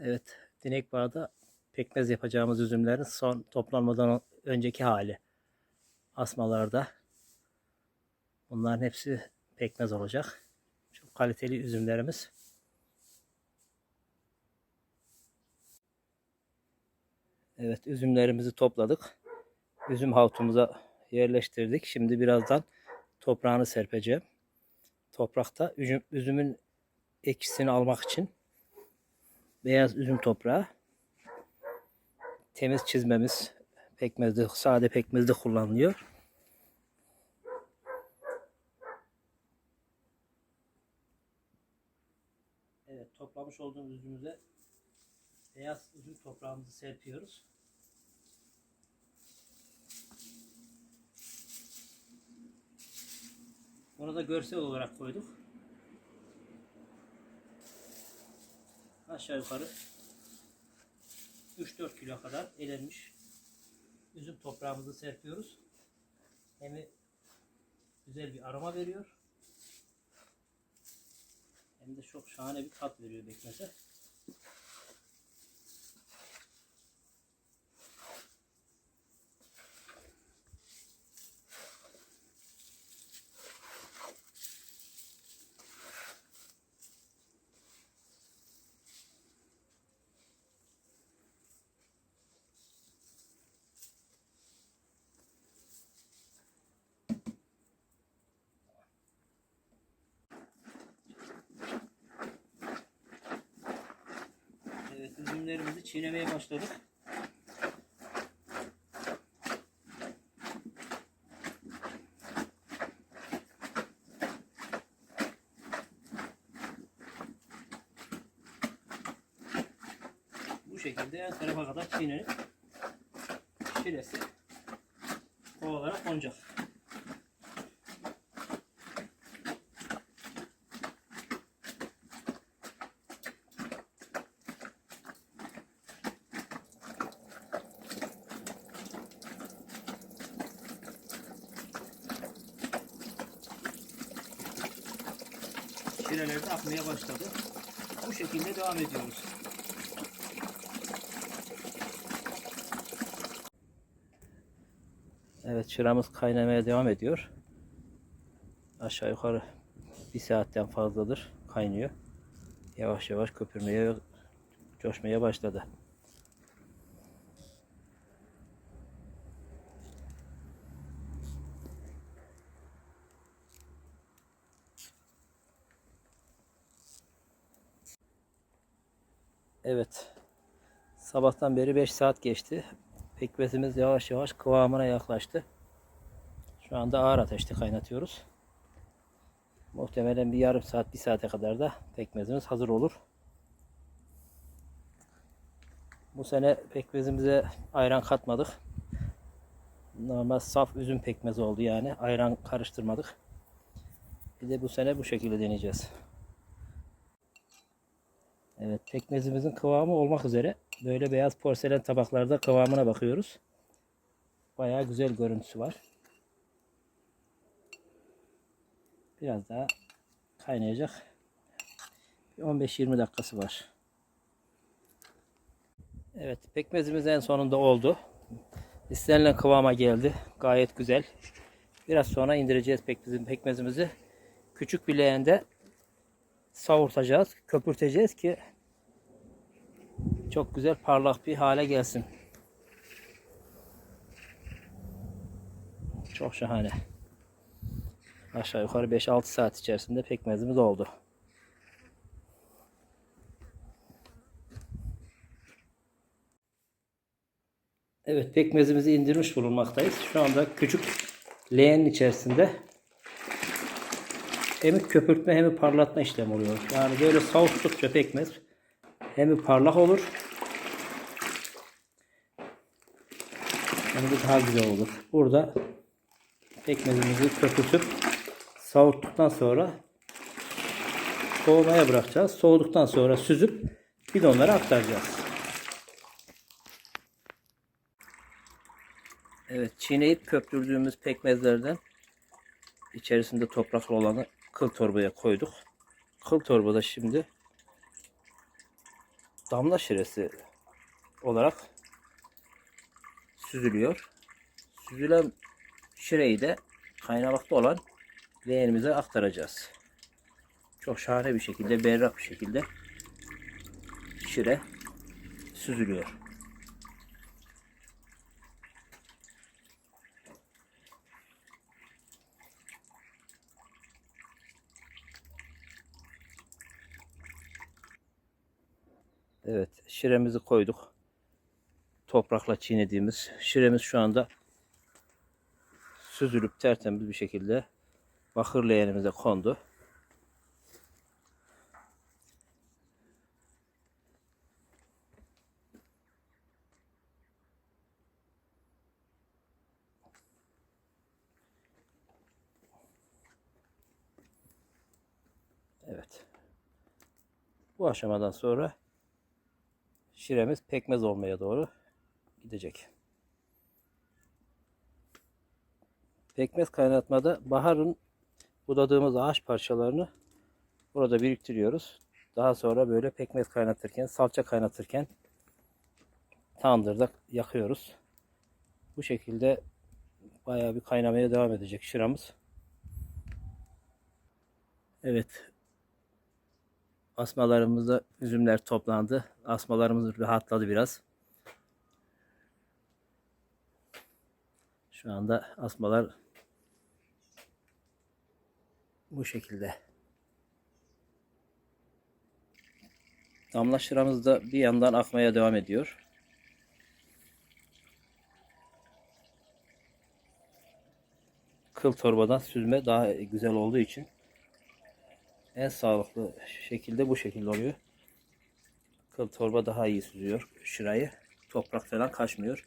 Evet, Dinek Bağ'da pekmez yapacağımız üzümlerin son toplanmadan önceki hali. Asmalarda. Bunların hepsi pekmez olacak. Çok kaliteli üzümlerimiz. Evet, üzümlerimizi topladık. Üzüm havtumuza yerleştirdik. Şimdi birazdan toprağını serpeceğim. Toprakta üzüm, üzümün ekşisini almak için beyaz üzüm toprağı temiz çizmemiz pekmezde sade pekmezde kullanılıyor. Evet toplamış olduğumuz üzümüze beyaz üzüm toprağımızı serpiyoruz. Bunu da görsel olarak koyduk. Aşağı yukarı 3-4 kilo kadar elenmiş üzüm toprağımızı serpiyoruz. Hem güzel bir aroma veriyor. Hem de çok şahane bir tat veriyor bekmeze. Evet üzümlerimizi çiğnemeye başladık. Bu şekilde en tarafa kadar çiğnenip şiresi kovalara konacak. Şireler de akmaya başladı. Bu şekilde devam ediyoruz. Evet çıramız kaynamaya devam ediyor. Aşağı yukarı bir saatten fazladır kaynıyor. Yavaş yavaş köpürmeye coşmaya başladı. Evet. Sabahtan beri 5 saat geçti. Pekmezimiz yavaş yavaş kıvamına yaklaştı. Şu anda ağır ateşte kaynatıyoruz. Muhtemelen bir yarım saat, bir saate kadar da pekmezimiz hazır olur. Bu sene pekmezimize ayran katmadık. Normal saf üzüm pekmezi oldu yani. Ayran karıştırmadık. Bir de bu sene bu şekilde deneyeceğiz. Evet pekmezimizin kıvamı olmak üzere. Böyle beyaz porselen tabaklarda kıvamına bakıyoruz. Bayağı güzel görüntüsü var. Biraz daha kaynayacak. 15-20 dakikası var. Evet pekmezimiz en sonunda oldu. İstenilen kıvama geldi. Gayet güzel. Biraz sonra indireceğiz pekmezim, pekmezimizi. Küçük bir leğende savurtacağız, köpürteceğiz ki çok güzel parlak bir hale gelsin. Çok şahane. Aşağı yukarı 5-6 saat içerisinde pekmezimiz oldu. Evet pekmezimizi indirmiş bulunmaktayız. Şu anda küçük leğenin içerisinde hem köpürtme hem parlatma işlemi oluyor. Yani böyle savuttukça pekmez hem parlak olur hem de daha güzel olur. Burada pekmezimizi köpürtüp savurttuktan sonra soğumaya bırakacağız. Soğuduktan sonra süzüp bidonlara aktaracağız. Evet çiğneyip köpürdüğümüz pekmezlerden içerisinde topraklı olanı kıl torbaya koyduk. Kıl torbada şimdi damla şiresi olarak süzülüyor. Süzülen şireyi de kaynamakta olan leğenimize aktaracağız. Çok şahane bir şekilde, berrak bir şekilde şire süzülüyor. Evet, şiremizi koyduk. Toprakla çiğnediğimiz şiremiz şu anda süzülüp tertemiz bir şekilde bakır leğenimize kondu. Evet. Bu aşamadan sonra şiremiz pekmez olmaya doğru gidecek. Pekmez kaynatmada baharın budadığımız ağaç parçalarını burada biriktiriyoruz. Daha sonra böyle pekmez kaynatırken, salça kaynatırken tandırda yakıyoruz. Bu şekilde bayağı bir kaynamaya devam edecek şıramız. Evet. Asmalarımızda üzümler toplandı. Asmalarımız rahatladı biraz. Şu anda asmalar bu şekilde. Damla şıramız da bir yandan akmaya devam ediyor. Kıl torbadan süzme daha güzel olduğu için en sağlıklı şekilde bu şekilde oluyor. Kıl torba daha iyi süzüyor şırayı. Toprak falan kaçmıyor.